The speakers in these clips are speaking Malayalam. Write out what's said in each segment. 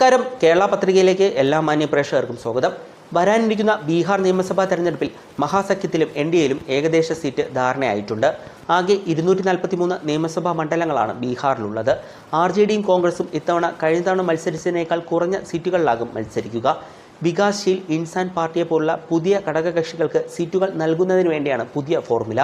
നമസ്കാരം കേരള പത്രികയിലേക്ക് എല്ലാ മാന്യ പ്രേക്ഷകർക്കും സ്വാഗതം. വരാനിരിക്കുന്ന ബീഹാർ നിയമസഭാ തെരഞ്ഞെടുപ്പിൽ മഹാസഖ്യത്തിലും എൻ ഡി എയിലും ഏകദേശ സീറ്റ് ധാരണയായിട്ടുണ്ട്. ആകെ ഇരുന്നൂറ്റി നാൽപ്പത്തി മൂന്ന് നിയമസഭാ മണ്ഡലങ്ങളാണ് ബീഹാറിലുള്ളത്. ആർ ജെ ഡിയും കോൺഗ്രസും ഇത്തവണ കഴിഞ്ഞ തവണ മത്സരിച്ചതിനേക്കാൾ കുറഞ്ഞ സീറ്റുകളിലാകും മത്സരിക്കുക. വികാസ്ശീൽ ഇൻസാൻ പാർട്ടിയെ പോലുള്ള പുതിയ ഘടകകക്ഷികൾക്ക് സീറ്റുകൾ നൽകുന്നതിന് വേണ്ടിയാണ് പുതിയ ഫോർമുല.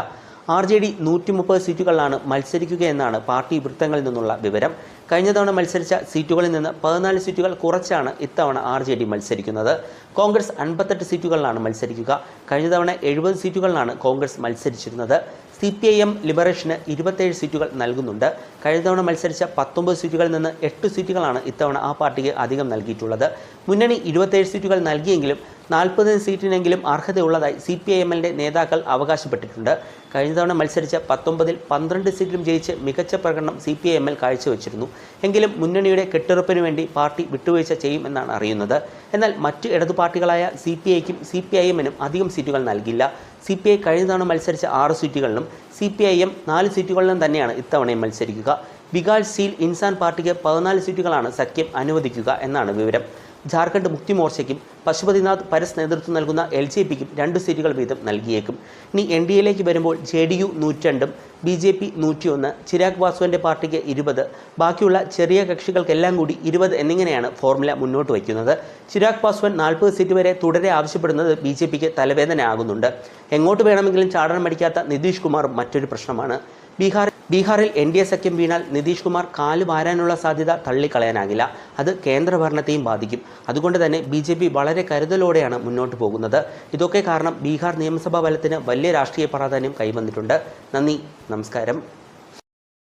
ആർ ജെ ഡി നൂറ്റി മുപ്പത് സീറ്റുകളിലാണ് മത്സരിക്കുകയെന്നാണ് പാർട്ടി വൃത്തങ്ങളിൽ നിന്നുള്ള വിവരം. കഴിഞ്ഞ തവണ മത്സരിച്ച സീറ്റുകളിൽ നിന്ന് പതിനാല് സീറ്റുകൾ കുറച്ചാണ് ഇത്തവണ ആർ ജെ ഡി മത്സരിക്കുന്നത്. കോൺഗ്രസ് അൻപത്തെട്ട് സീറ്റുകളിലാണ് മത്സരിക്കുക. കഴിഞ്ഞ തവണ എഴുപത് സീറ്റുകളിലാണ് കോൺഗ്രസ് മത്സരിച്ചിരുന്നത്. സി പി ഐ എം ലിബറേഷന് ഇരുപത്തേഴ് സീറ്റുകൾ നൽകുന്നുണ്ട്. കഴിഞ്ഞ തവണ മത്സരിച്ച പത്തൊമ്പത് സീറ്റുകളിൽ നിന്ന് എട്ട് സീറ്റുകളാണ് ഇത്തവണ ആ പാർട്ടിക്ക് അധികം നൽകിയിട്ടുള്ളത്. മുന്നണി ഇരുപത്തേഴ് സീറ്റുകൾ നൽകിയെങ്കിലും നാൽപ്പത് സീറ്റിനെങ്കിലും അർഹതയുള്ളതായി സി പി ഐ എമ്മിന്റെ നേതാക്കൾ അവകാശപ്പെട്ടിട്ടുണ്ട്. കഴിഞ്ഞ തവണ മത്സരിച്ച പത്തൊമ്പതിൽ പന്ത്രണ്ട് സീറ്റിലും ജയിച്ച് മികച്ച പ്രകടനം സി പി ഐ എമ്മിൽ കാഴ്ചവെച്ചിരുന്നു. എങ്കിലും മുന്നണിയുടെ കെട്ടുറപ്പിനു വേണ്ടി പാർട്ടി വിട്ടുവീഴ്ച ചെയ്യുമെന്നാണ് അറിയുന്നത്. എന്നാൽ മറ്റ് ഇടതു പാർട്ടികളായ സി പി ഐക്കും സി പി ഐ എമ്മിനും അധികം സീറ്റുകൾ നൽകില്ല. സി പി ഐ കഴിഞ്ഞ തവണ മത്സരിച്ച ആറ് സീറ്റുകളിലും സി പി ഐ എം നാല് സീറ്റുകളിലും തന്നെയാണ് ഇത്തവണയും മത്സരിക്കുക. ബികാൽ സീൽ ഇൻസാൻ പാർട്ടിക്ക് പതിനാല് സീറ്റുകളാണ് സഖ്യം അനുവദിക്കുക എന്നാണ് വിവരം. ജാർഖണ്ഡ് മുക്തി മോർച്ചയ്ക്കും പശുപതിനാഥ് പരസ് നേതൃത്വം നൽകുന്ന എൽ ജെ പിക്കും രണ്ട് സീറ്റുകൾ വീതം നൽകിയേക്കും. ഇനി എൻ ഡി എയിലേക്ക് വരുമ്പോൾ ജെ ഡി യു നൂറ്റണ്ടും ബി ജെ പി നൂറ്റിയൊന്ന് ചിരാഗ് വാസുവിന്റെ പാർട്ടിക്ക് ഇരുപത് ബാക്കിയുള്ള ചെറിയ കക്ഷികൾക്കെല്ലാം കൂടി ഇരുപത് എന്നിങ്ങനെയാണ് ഫോർമുല മുന്നോട്ട് വയ്ക്കുന്നത്. ചിരാഗ് പാസ്വാൻ നാൽപ്പത് സീറ്റ് വരെ തുടരെ ആവശ്യപ്പെടുന്നത് ബി ജെ പിക്ക് തലവേദന ആകുന്നുണ്ട് എങ്ങോട്ട് വേണമെങ്കിലും ചാടാൻ മടിക്കാത്ത നിതീഷ് കുമാർ മറ്റൊരു പ്രശ്നമാണ്. ബീഹാർ ബീഹാറിൽ എൻ ഡി എ സഖ്യം വീണാൽ നിതീഷ് കുമാർ കാൽ വാരാനുള്ള സാധ്യത തള്ളിക്കളയാനാകില്ല. അത് കേന്ദ്രഭരണത്തെയും ബാധിക്കും. അതുകൊണ്ട് തന്നെ ബി ജെ പി വളരെ കരുതലോടെയാണ് മുന്നോട്ട് പോകുന്നത്. ഇതൊക്കെ കാരണം ബീഹാർ നിയമസഭാ ഫലത്തിന് വലിയ രാഷ്ട്രീയ പ്രാധാന്യം കൈവന്നിട്ടുണ്ട്. നന്ദി. നമസ്കാരം.